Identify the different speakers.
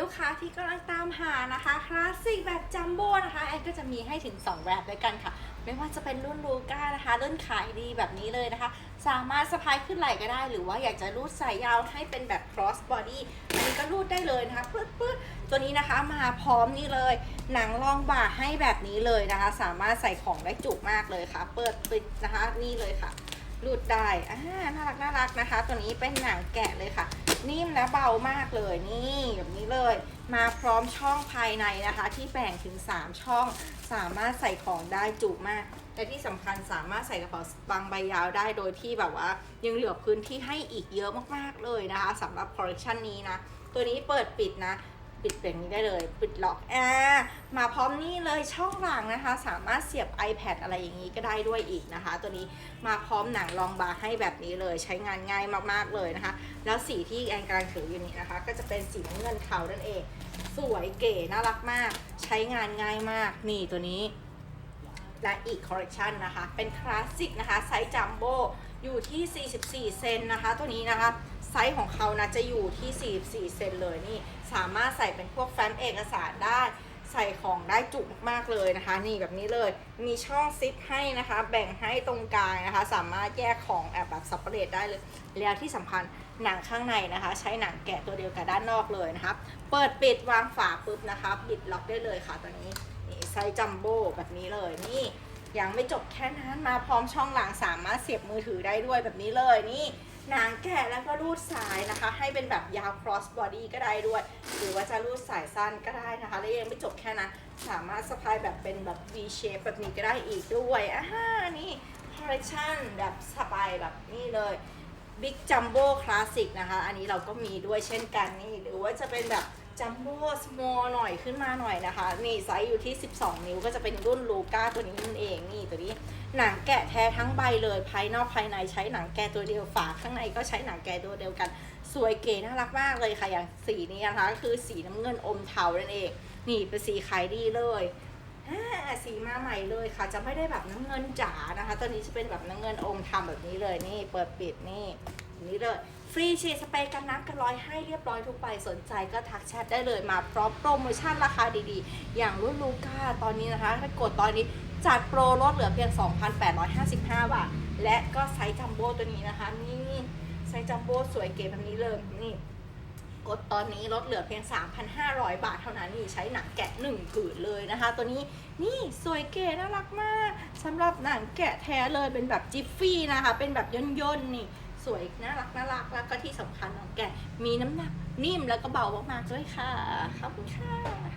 Speaker 1: ลูกค้าที่กำลังตามหานะคะคลาสสิกแบบจัมโบ้นะคะแอนก็จะมีให้ถึง 2 แบบด้วยกันค่ะ ไม่ว่าจะเป็นรุ่นลูก้านะคะ รุ่นขายดีแบบนี้เลยนะคะ สามารถสะพายขึ้นไหล่ก็ได้ หรือว่าอยากจะรูดสายยาวให้เป็นแบบ cross body อันนี้ก็รูดได้เลยนะคะปื๊ดปื๊ดตัวนี้นะคะมาพร้อมนี่เลย หนังรองบ่าให้แบบนี้เลยนะคะ สามารถใส่ของได้จุมากเลยค่ะ เปิดปิดนะคะนี่เลยค่ะรูดได้อ่าน่ารักน่ารักนะคะ ตัวนี้เป็นหนังแกะเลยค่ะ นิ่มและเบามากเลยนี่แบบนี้เลย มาพร้อมช่องภายในนะคะ ที่แบ่งถึง 3 ช่อง สามารถใส่ของได้จุมากและที่สำคัญสามารถใส่กระเป๋าบางใบยาวได้โดยที่แบบว่า ยังเหลือพื้นที่ให้อีกเยอะมากๆเลยนะคะสำหรับคอลเลคชันนี้นะ ตัวนี้เปิดปิดนะ ปิดแบบนี้ได้เลย ปิดล็อกอ่ามาพร้อมนี่เลยช่องหลังนะคะ สามารถเสียบ iPad อะไรอย่างนี้ก็ได้ด้วยอีกนะคะ ตัวนี้มาพร้อมหนังรองบาร์ให้แบบนี้เลย ใช้งานง่ายมากๆเลยนะคะ แล้วสีที่แอนกำลังถืออยู่นี้นะคะ ก็จะเป็นสีน้ำเงินเทานั่นเอง สวยเก๋น่ารักมาก ใช้งานง่ายมากนี่ตัวนี้และอีกคอลเลคชันนะคะ เป็นคลาสสิกนะคะไซส์จัมโบ้ อยู่ที่ 44 เซนนะคะ ตัวนี้นะคะ ไซส์ของเขานะจะอยู่ที่ 44 เซนเลยนี่ สามารถใส่เป็นพวกแฟ้มเอกสารได้ ใส่ของได้จุมากๆเลยนะคะ นี่แบบนี้เลย มีช่องซิปให้นะคะ แบ่งให้ตรงกลางนะคะ สามารถแยกของแอบแบบสับเปรดได้เลย แล้วที่สำคัญหนังข้างในนะคะ ใช้หนังแกะตัวเดียวกับด้านนอกเลยนะคะ เปิดปิดวางฝาปุ๊บนะคะ บิดล็อกได้เลยค่ะตัวนี้ นี่ไซส์จัมโบ้แบบนี้เลย นี่ ยังไม่จบแค่นั้นมาพร้อมช่องหลังสามารถเสียบมือถือได้ด้วยแบบนี้เลยนี่นังแกะแล้วก็รูดสายนะคะ ให้เป็นแบบยาว cross body ก็ได้ด้วย หรือว่าจะรูดสายสั้นก็ได้นะคะ และยังไม่จบแค่นั้นสามารถสะพายแบบเป็นแบบ V shape แบบนี้ก็ได้อีกด้วยอ่านี่ collection แบบสบายแบบนี้เลย Big Jumbo Classic นะคะ อันนี้เราก็มีด้วยเช่นกันนี่ หรือว่าจะเป็นแบบ Jumbo Small หน่อยขึ้นมาหน่อยนะคะ นี่ไซส์อยู่ที่ 12 นิ้วก็จะเป็นรุ่นลูก้าตัวนี้นั่นเองนี่ตัวนี้ หนังแกะแท้ทั้งใบเลยภายนอกภายในใช้หนังแกะตัวเดียวฝาข้างในก็ใช้หนังแกะตัวเดียวกัน สวยเก๋น่ารักมากเลยค่ะอย่างสีนี้นะคะ คือสีน้ำเงินอมเทานั่นเอง นี่เป็นสีขายดีเลยอ่าสีมาใหม่เลยค่ะ จะไม่ได้แบบน้ำเงินจ๋านะคะ ตัวนี้จะเป็นแบบน้ำเงินอมทำแบบนี้เลยนี่เปิดปิดนี่ นี้เลยฟรีฉีดสเปรย์กันน้ำกันร้อยให้เรียบร้อยทุกใบสนใจก็ทักแชทได้เลยมาพร้อมโปรโมชั่นราคาดีๆ อย่างรุ่นลูก้าตอนนี้นะคะถ้ากดตอนนี้จัดโปรลดเหลือเพียง 2,855 บาท และก็ไซส์จัมโบ้ตัวนี้นะคะนี่ไซส์จัมโบ้สวยเก๋แบบนี้เลยนี่กดตอนนี้ลดเหลือเพียง 3,500 บาทเท่านั้นนี่ใช้หนังแกะ1ผืนเลยนะคะ ตัวนี้นี่สวยเก๋น่ารักมากสำหรับหนังแกะแท้เลยเป็นแบบจิฟฟี่นะคะ เป็นแบบย่นๆนี่ สวยน่ารักน่ารักแล้วก็ที่สำคัญของแกมีน้ำหนักนิ่มแล้วก็เบามากๆด้วยค่ะขอบคุณค่ะ